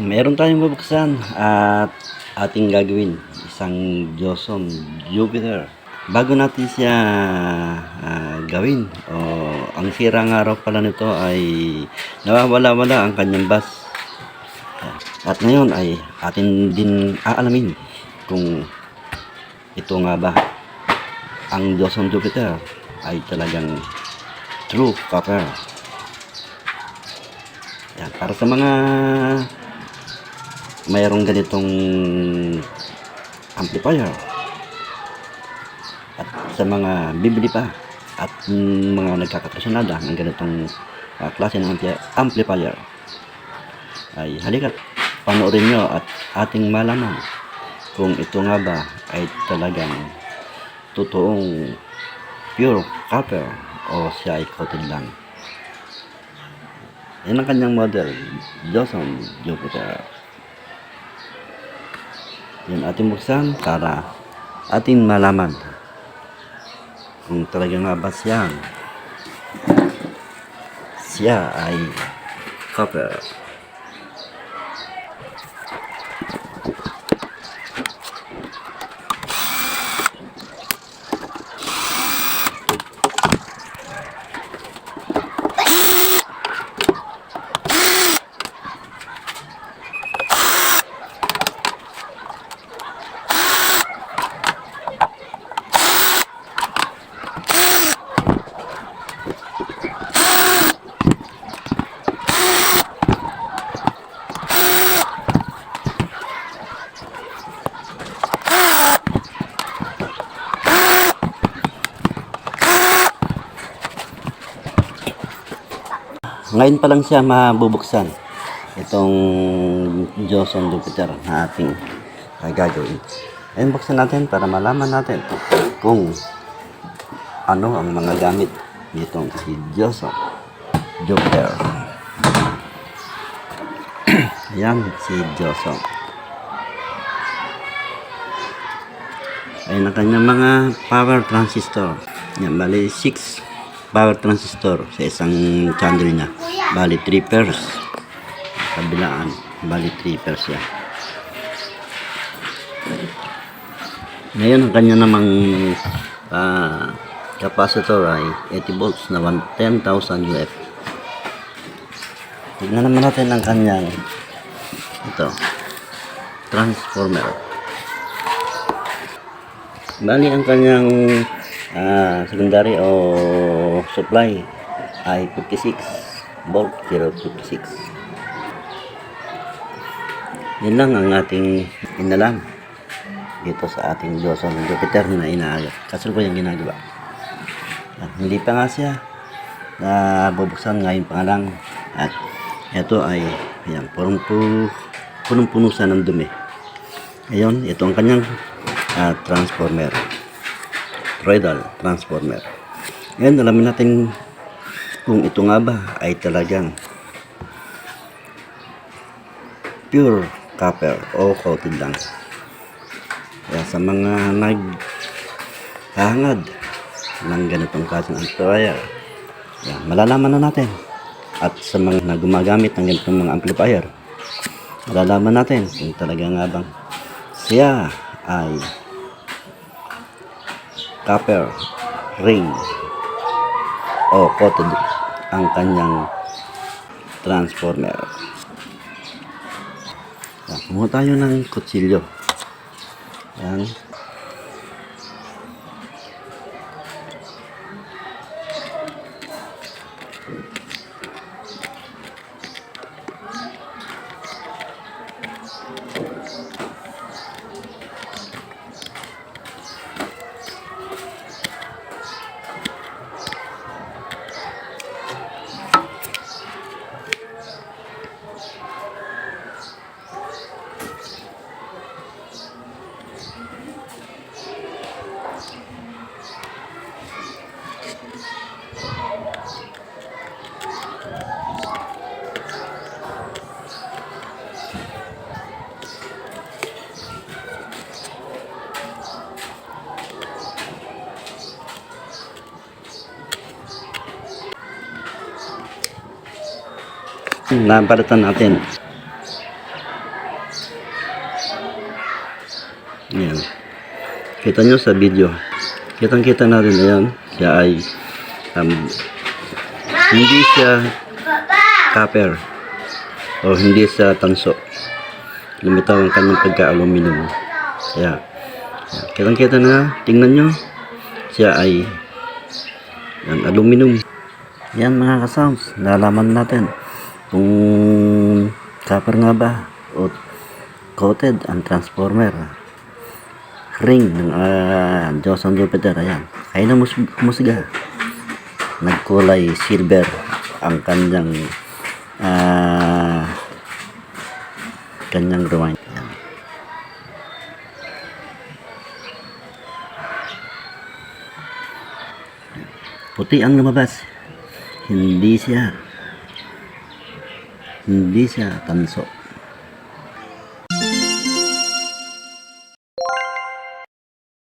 Meron tayong bubuksan at ating gagawin isang Joson Jupiter. Bago natin siya ah, gawin, o ang sirang araw pala nito ay nawawala-wala ang kanyang bus. At ngayon ay atin din aalamin kung ito nga ba ang Joson Jupiter ay talagang true copper. Yan, para sa mga mayroong ganitong amplifier. At sa mga bibili pa at mga nagkakatrasyonada ng ganitong ah, klase ng ampli- amplifier. Ay halika panoorin nyo at ating malaman kung ito nga ba ay talagang totoong pure copper o siya ay coated lang. Yan ang kanyang model Johnson Jupiter yun ating buksan para ating malaman kung talaga nga ba siya. Siya ay copper ngayon pa lang siya mabubuksan. Itong Johnson Jupiter na ating uh, gagawin. Ayun buksan natin para malaman natin kung ano ang mga gamit nitong si Johnson Jupiter. Yan si Johnson ayun ang kanyang mga power transistor. Yan bali 6 power transistor sa isang channel niya. Bali 3 pairs. Kabilaan, bali 3 pairs yan. Ngayon ang kanya namang ah, capacitor ay 80 volts na 10,000 UF. Tignan naman natin ang kanyang ito transformer. Bali ang kanyang ah, secondary o supply ay 56 volt 056 yun lang ang ating inalam dito sa ating Johnson Jupiter na inaagat kasalukuyan ginagawa. At hindi pa nga siya na bubuksan ngayon pa lang at ito ay ayan, punong punong puno ng dumi. Ngayon ito ang kanyang ah, transformer Roydal transformer. Ngayon, alamin natin kung ito nga ba ay talagang pure copper o coated lang. Kaya sa mga naghahangad ng ganitong klaseng amplifier, yan, malalaman na natin. At sa mga na gumagamit ng ganitong mga amplifier, malalaman natin kung talaga nga bang siya ay copper ring o coated ang kanyang transformer. Kumuha tayo ng kutsilyo. Yan. Lapalitan natin. Ayan. Kita nyo sa video. Kitang kita natin. Ayan. Siya ay um, hindi siya copper o hindi siya tanso. Lumitaw ang kanyang pagka-aluminum. Ayan. Kitang kita na. Tingnan nyo. Siya ay yan, aluminum. Yan mga kasounds. Nalaman natin kung copper nga ba? O coated ang transformer. Ring ng uh, Johnson Jupiter ayan. Ay na mus musga. Nagkulay silver ang kanyang ah kanyang rewind. Puti ang lumabas. Hindi siya hindi siya tanso